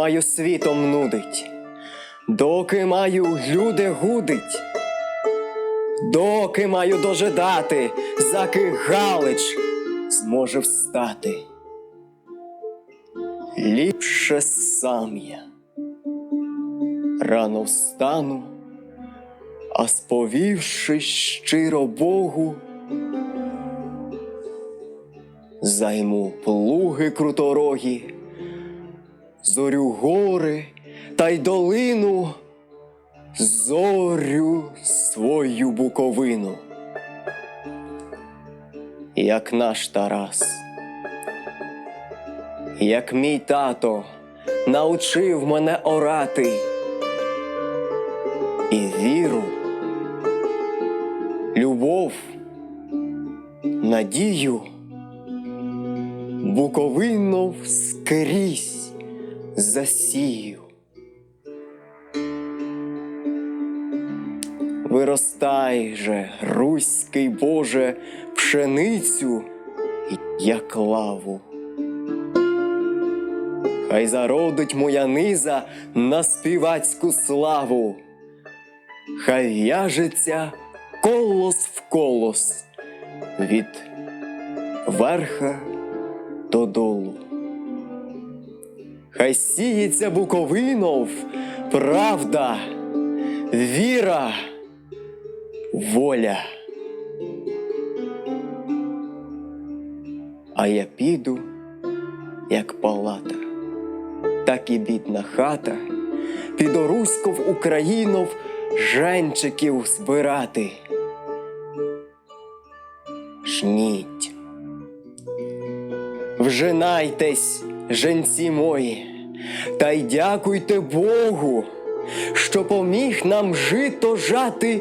маю світом нудить, доки маю люди гудить, доки маю дожидати, заки Галич зможе встати. Ліпше сам я. Рано встану, а сповівши щиро Богу, займу плуги круторогі, зорю гори та й долину, зорю свою буковину, як наш Тарас, як мій тато научив мене орати і віру, любов, надію. Буковинов скрізь засію. Виростай же, руський Боже, пшеницю, як лаву. Хай зародить моя низа на співацьку славу, хай в'яжеться колос в колос від верха додолу. Хай сіється Буковинов, правда, віра, воля. А я піду, як палата, так і бідна хата, піду русько в Українов женчиків збирати. Жніть. Вжинайтесь, женці мої, та й дякуйте Богу, що поміг нам жито жати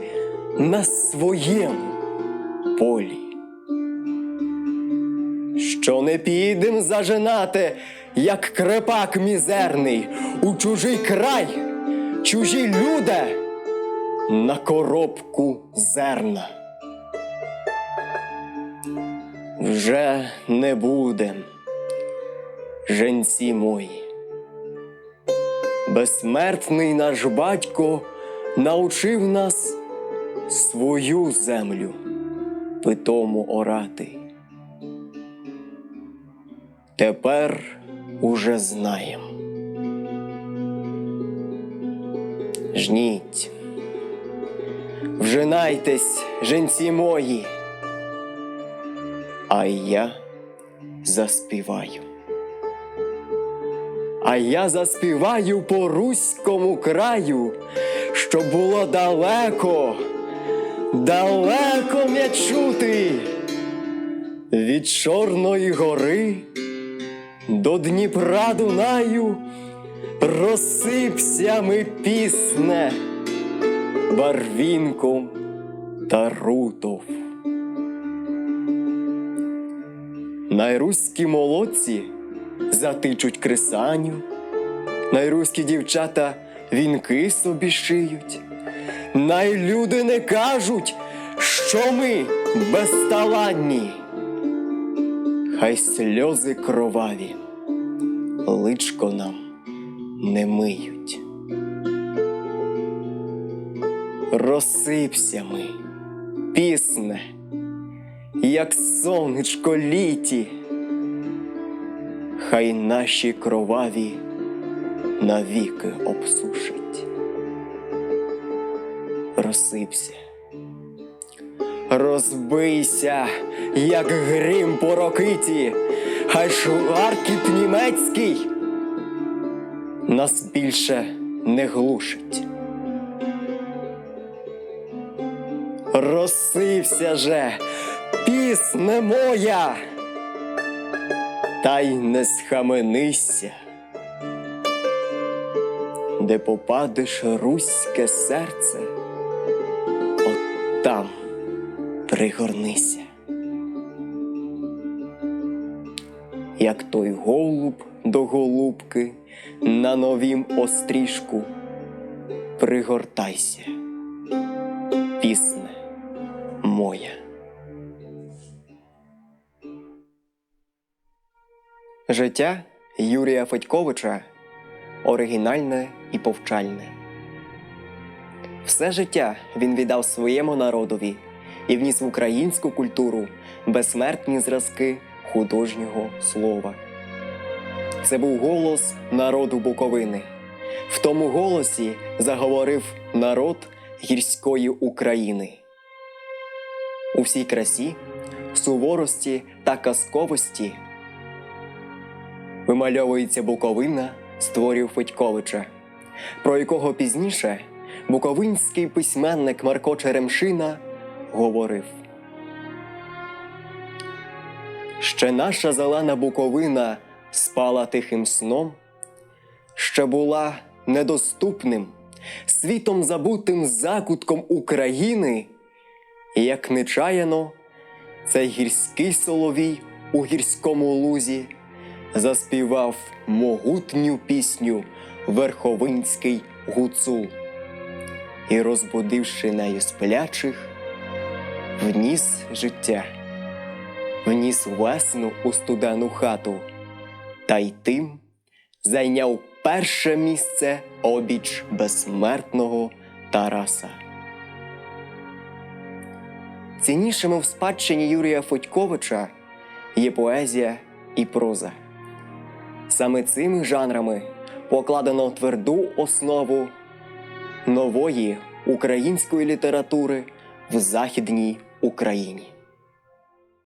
на своєму полі. Що не підем зажинати, як крепак мізерний, у чужий край, чужі люди на коробку зерна. Вже не будем, женці мої. Безсмертний наш батько научив нас свою землю питому орати. Тепер уже знаєм. Жніть, вжинайтесь, женці мої а я заспіваю. А я заспіваю по руському краю, щоб було далеко, далеко м'я чути від Чорної гори до Дніпра Дунаю розсипся ми пісне барвінком та рутов. Найруські молодці затичуть кресаню, найруські дівчата вінки собі шиють, найлюди не кажуть, що ми безталанні. Хай сльози кроваві личко нам не миють. Розсипся ми, пісне як сонечко літі, хай наші кроваві навіки обсушить. Розсипся, розбийся, як грім по рокиті, хай шваркіт німецький нас більше не глушить. Розсився же, пісне моя, та й не схаменися, де попадеш руське серце, от там пригорнися. Як той голуб до голубки на новім острішку, пригортайся, пісне моя. Життя Юрія Федьковича оригінальне і повчальне. Все життя він віддав своєму народові і вніс в українську культуру безсмертні зразки художнього слова. Це був голос народу Буковини. В тому голосі заговорив народ гірської України. У всій красі, суворості та казковості вимальовується Буковина з творів Федьковича, про якого пізніше буковинський письменник Марко Черемшина говорив. Ще наша зелена Буковина спала тихим сном, ще була недоступним, світом забутим закутком України, і як нечаяно, цей гірський соловій у гірському лузі заспівав могутню пісню Верховинський гуцул і, розбудивши нею сплячих, вніс життя, вніс весну у студену хату, та й тим зайняв перше місце обіч безсмертного Тараса. Ціннішими в спадщині Юрія Федьковича є поезія і проза. Саме цими жанрами покладено тверду основу нової української літератури в Західній Україні.